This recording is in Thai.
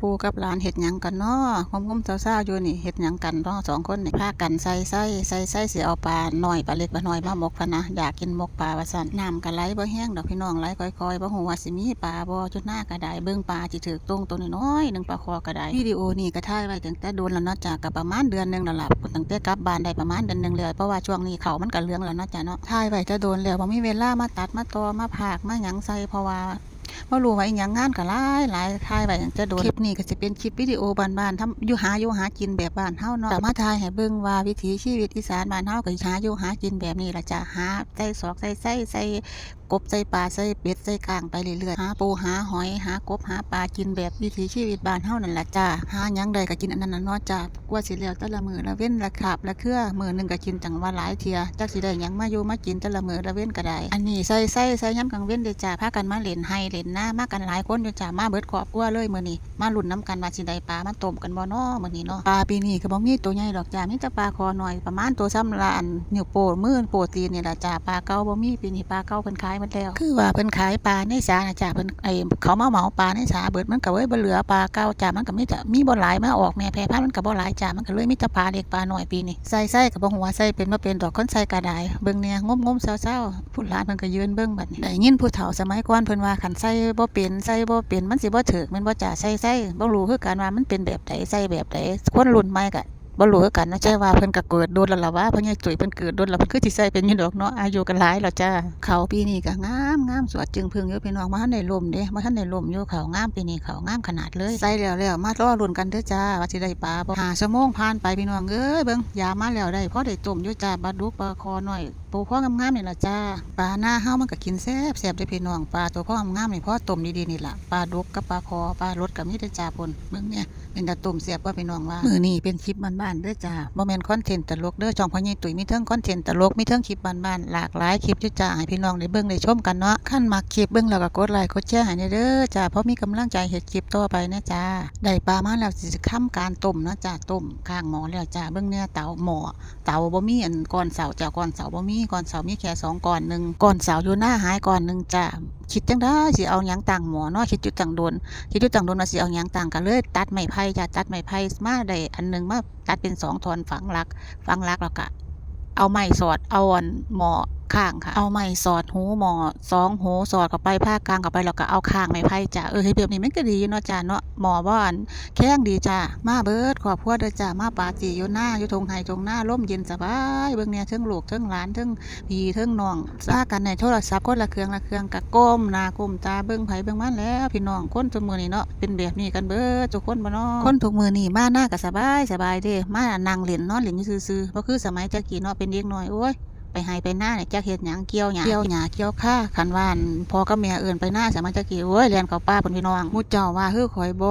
ปูกับหลานเฮ็ดหยังกันเนาะงมๆเศร้าๆอยู่นี่เฮ็ดหยังกันเนาะสองคนนี่พากันใส่ไส้ใส่ไส้สิเอาปลาหน้อยปลาเล็กปลาหน้อยมาหมกพะนะอยากกินหมกปลาว่าซั่นน้ำก็ไหลบ่แห้งดอกพี่น้องไหลค่อยๆบ่ฮู้ว่าสิมีปลาบ่จุดหน้าก็ไดเบิ่งปลาสิถูกตรงตัวน้อยๆหนึงปลาคอก็ไดวิดีโอนี่ก็ถ่ายไว้ตั้งแต่โดนแล้วเนาะจ้ะก็ประมาณเดือนหนึงแล้วล่ะตั้งแต่กลับบ้านได้ประมาณเดือนหนึงแล้วเพราะว่าช่วงนี้เขามันก็เลืองแล้วเนาะจ้ะเนาะถ่ายไว้จะโดนแล้วบ่มีเวลามาตัดมาตอมาผากมาหยังใส่เพราะว่า บ่รู้ว่าอีหยังงานก็หลายหลายถ่ายไว้ตั้งแต่โดนคลิปนี้ก็สิเป็นคลิปวิดีโอบ้านๆทำอยู่หาอยู่หากินแบบบ้านเฮาเนาะแต่มาถ่ายให้เบิ่งว่าวิถีชีวิตอีสานบ้านเฮาก็หาอยู่หากินแบบนี้ล่ะจ้ะหาใส่ซอกใส่ไส้ใส่ กบใส่ปลาใส่เป็ดใส่กลางไปเรื่อยๆหาปูหาหอยหากบหาปลากินแบบวิถีชีวิตบ้านเฮานั่นละจ้ะหายังได้ก็กินอันนั้นน่ะเนาะจ้ะกว่าสิแล้วแต่ละมือละเว้นละคาบละเครือมือหนึงก็กินจังว่าหลายเทียจักสิได้ยังมาอยู่มากินแต่ละมือละเว้นก็ได้อันนี้ใส่ไส้ใส่ยามกลางเว้นเด้จ้ะพากันมาเล่นไห้เล่นหน้ามากันหลายคนอยู่จ้ะมาเบิดครอบครัวเลยมื้อนี้มาลุ้นน้ำกันว่าสิได้ปลามาต้มกันบ่เนาะมื้อนี้เนาะปลาปีนี้ก็บ่มีตัวใหญ่ดอกจ้ะมีแต่ปลาคอหน้อยประมาณตัวซ้ำละอันนิ้วโป้มือโป้ตีนนี่ละจ้ะปลาเก่าบ่มีปีนี้ปลาเก่าเพิ่นขายหมดแล้ว คือว่าเพิ่นขายปลาในสาน่ะจ้ะเพิ่นไอ้เขามาเหมาปลาในสาเบิดมันก็เว้ยบ่เหลือปลาเก่าจ้ะมันก็มีแต่มีบ่หลายมาออกแม่แพร่พันธุ์มันก็บ่หลายจ้ะมันก็เลยมีแต่ปลาเล็กปลาหน้อยปีนี้ใส่ใส่ก็บ่ฮู้ว่าใส่เป็นบ่เป็นดอกคนใส่ก็ได้เบิ่งเนี่ยงมๆเศร้าๆผู้หลานเพิ่นก็ยืนเบิ่งบัดนี้ได้ยินผู้เฒ่าสมัยก่อนเพิ่นว่าคันใส่บ่เป็นใส่บ่เป็นมันสิบ่ถูกแม่นบ่จ้ะใส่ใส่บ่รู้คือกันว่ามันเป็นแบบใดใส่แบบใดคนรุ่นใหม่ก็ บ่รู้คือกันนะใจว่าเพิ่นก็เกิดโดนแล้วล่ะว่าเพิ่นยายจุ๋ยเพิ่นเกิดโดนแล้วเพิ่นคือสิใส่เป็นอยู่ดอกเนาะอายุก็หลายแล้วจ้าเขาปีนี้ก็งามงามสวดจึงพึ่งอยู่พี่น้องมาทันได้ล่มเด้มาทันได้ล่มอยู่เขางามปีนี้เขางามขนาดเลยใส่แล้วแล้วมารอลุ้นกันเด้อจ้าว่าสิได้ปลาบ่หาชั่วโมงผ่านไปพี่น้องเอ้ยเบิ่งยามาแล้วได้พอได้ต้มอยู่จ้าปลาดุกปลาคอหน่อย ตัวพ่องามๆนี่ละจ้าปลาหน้าเฮ้ามันก็กินแซ่บแซ่บเด้พี่น้องปลาตัวพ่องามๆนี่พ่อต้มดีๆนี่ละปลาดกกับปลาคอปลารสก็มีเด้จ้าพนเบิ่งเนี่ยเป็นตาตุ่มเสียบว่าพี่น้องว่ามือนี้เป็นคลิปบ้านๆเด้อจ้าบ่แม่นคอนเทนต์ตลกเด้อช่องพ่อใหญ่ตุ๋ยมีเทิงคอนเทนต์ตลกมีเทิงคลิปบ้านๆหลากหลายคลิปอยู่จ้าให้พี่น้องได้เบิ่งได้ชมกันเนาะขั้นมักคลิปเบิ่งแล้วก็กดไลค์กดแชร์ให้เด้อจ้าเพราะมีกำลังใจเฮ็ดคลิปต่อไปนะจ้าได้ปลามาแล้วสิค้ำการต้มนะจ้าต้มข้างหม้อแล้วจ้าเบิ่งเนี่ยเตาหม้อเตาบ่มีอันก้อนเสาจ้าก้อนเสาบ่มีก่อนเสามีแค่สองก่อนหนึ่งก่อนเสาอยู่หน้าหายก่อนหนึ่งจ้าคิดจังได้สิเอาหยังต่างหมอเนาะคิดจุดต่างโดนคิดจุดต่างโดนมาสิเอาหยังต่างกันเลย ตัดไม้ไผ่จ้ะตัดไม้ไผ่มาได้อันหนึ่งมาตัดเป็นสองทอนฝังหลักฝังหลักแล้วกะเอาไม้สอดเอาอ่อนหมอ ข้างค่ะเอาไม้สอดหูหมอสองหูสอดเข้าไปผ้ากลางเข้าไปแล้วก็เอาข้างไม้ไผ่จ้ะเออเฮ็ดแบบนี้มันก็ดีเนาะจ้ะเนาะหมอบ่อันแข้งดีจ้ะมาเบิดขอบครัวเด้อจ้ะมาปาจีอยู่หน้าอยู่ทงไห้ทงหน้าร่มเย็นสบายเบิ่งเนี่ยเทิงลูกเทิงหลานเทิงพี่เทิงน้องซากันในโทรศัพท์คนละเครื่องละเครื่องกะก้มหน้าก้มตาเบิ่งไผเบิ่งมันแล้ว พี่น้องคนทุกมือนี้เนาะเป็นแบบนี้กันเบิดทุกคนบ่เนาะคนทุกมือนี้มาหน้าก็สบายสบายเด้มานั่งเล่นนอนเล่นอยู่ซื่อๆบ่คือสมัยจักกี้เนาะเป็นเด็กน้อยโอ้ย ไปให้ไปหน้าเนี่ยจักเห็ดหยังเกี่ยวหยังเกี่ยวหญ้าเกี่ยวข้าขันว่านพอกับแม่เอื่นไปหน้าสมัยจักกี้โอ้ยเรียนเขาป้าคนพี่น้องมุดเจ้าว่าคือข่อยบ